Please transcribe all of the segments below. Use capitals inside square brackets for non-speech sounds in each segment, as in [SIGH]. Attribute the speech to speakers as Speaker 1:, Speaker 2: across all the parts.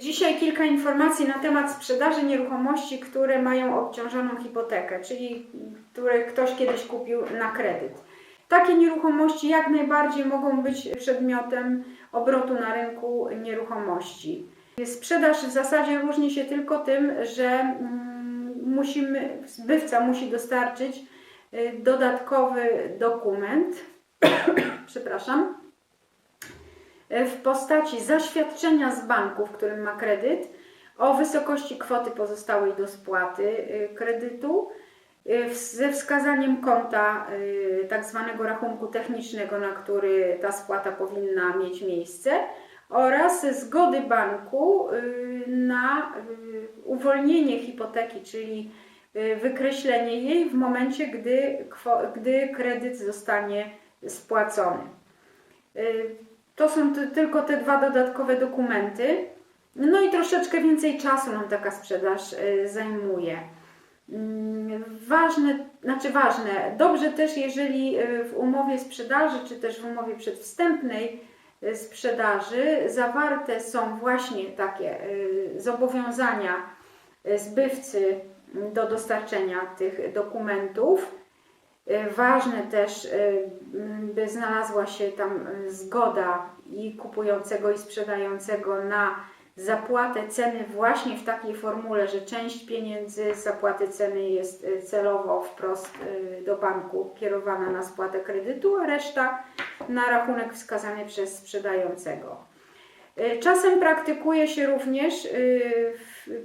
Speaker 1: Dzisiaj kilka informacji na temat sprzedaży nieruchomości, które mają obciążoną hipotekę, czyli które ktoś kiedyś kupił na kredyt. Takie nieruchomości jak najbardziej mogą być przedmiotem obrotu na rynku nieruchomości. Sprzedaż w zasadzie różni się tylko tym, że mm, musimy, zbywca musi dostarczyć y, dodatkowy dokument, [COUGHS] przepraszam, w postaci zaświadczenia z banku, w którym ma kredyt, o wysokości kwoty pozostałej do spłaty y, kredytu, w- ze wskazaniem konta tak zwanego rachunku technicznego, na który ta spłata powinna mieć miejsce oraz zgody banku na uwolnienie hipoteki, czyli wykreślenie jej w momencie, gdy, gdy kredyt zostanie spłacony. To są ty- tylko te dwa dodatkowe dokumenty. No i troszeczkę więcej czasu nam taka sprzedaż y, zajmuje. Mm, Ważne, znaczy ważne, dobrze też jeżeli y, w umowie sprzedaży, czy też w umowie przedwstępnej y, sprzedaży zawarte są właśnie takie zobowiązania zbywcy do dostarczenia tych dokumentów. Y, Ważne też, m, by znalazła się tam y, zgoda i kupującego i sprzedającego na zapłatę ceny właśnie w takiej formule, że część pieniędzy z zapłaty ceny jest celowo wprost do banku kierowana na spłatę kredytu, a reszta na rachunek wskazany przez sprzedającego. Czasem praktykuje się również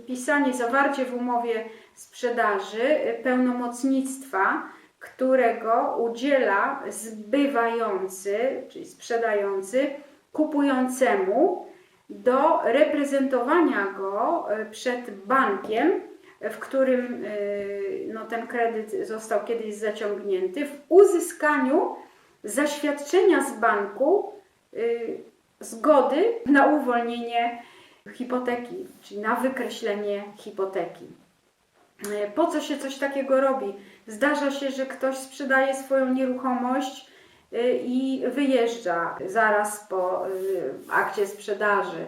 Speaker 1: wpisanie, zawarcie w umowie sprzedaży pełnomocnictwa, którego udziela zbywający, czyli sprzedający, kupującemu do reprezentowania go y, przed bankiem, w którym y, no, ten kredyt został kiedyś zaciągnięty, w uzyskaniu zaświadczenia z banku y, zgody na uwolnienie hipoteki, czyli na wykreślenie hipoteki. E, Po co się coś takiego robi? Zdarza się, że ktoś sprzedaje swoją nieruchomość y, i wyjeżdża zaraz po y, akcie sprzedaży,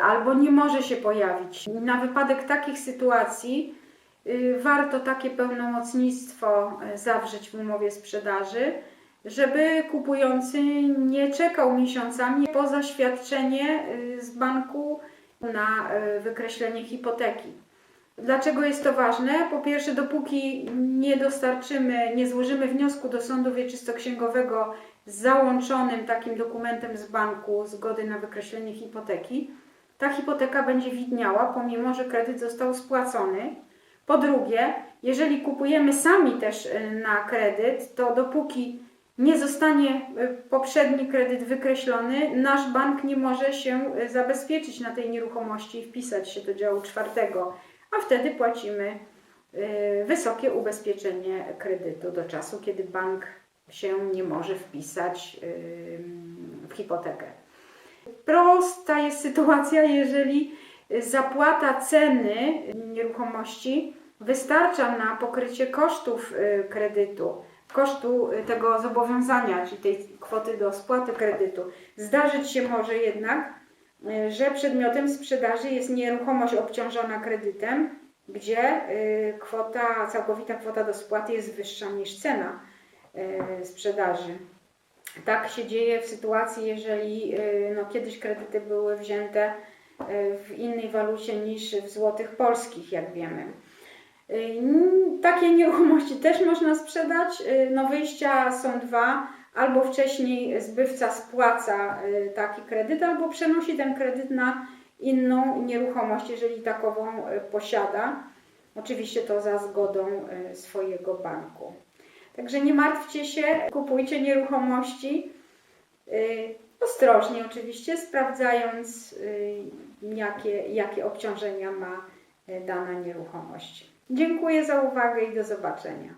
Speaker 1: albo nie może się pojawić. Na wypadek takich sytuacji warto takie pełnomocnictwo zawrzeć w umowie sprzedaży, żeby kupujący nie czekał miesiącami po zaświadczenie z banku na wykreślenie hipoteki. Dlaczego jest to ważne? Po pierwsze, dopóki nie dostarczymy, nie złożymy wniosku do sądu wieczystoksięgowego z załączonym takim dokumentem z banku zgody na wykreślenie hipoteki, ta hipoteka będzie widniała, pomimo że kredyt został spłacony. Po drugie, jeżeli kupujemy sami też y, na kredyt, to dopóki nie zostanie y, poprzedni kredyt wykreślony, nasz bank nie może się y, zabezpieczyć na tej nieruchomości i wpisać się do działu czwartego, a wtedy płacimy y, wysokie ubezpieczenie kredytu do czasu, kiedy bank się nie może wpisać y, w hipotekę. Prosta jest sytuacja, jeżeli zapłata ceny nieruchomości wystarcza na pokrycie kosztów y, kredytu, kosztu tego zobowiązania, czyli tej kwoty do spłaty kredytu. Zdarzyć się może jednak, że przedmiotem sprzedaży jest nieruchomość obciążona kredytem, gdzie y, kwota, całkowita kwota do spłaty jest wyższa niż cena y, sprzedaży. Tak się dzieje w sytuacji, jeżeli y, no, kiedyś kredyty były wzięte y, w innej walucie niż w złotych polskich, jak wiemy. Y, Takie nieruchomości też można sprzedać. Y, No, wyjścia są dwa. Albo wcześniej zbywca spłaca y, taki kredyt, albo przenosi ten kredyt na inną nieruchomość, jeżeli takową y, posiada. Oczywiście to za zgodą y, swojego banku. Także nie martwcie się, kupujcie nieruchomości. Ostrożnie oczywiście, sprawdzając jakie, jakie obciążenia ma dana nieruchomość. Dziękuję za uwagę i do zobaczenia.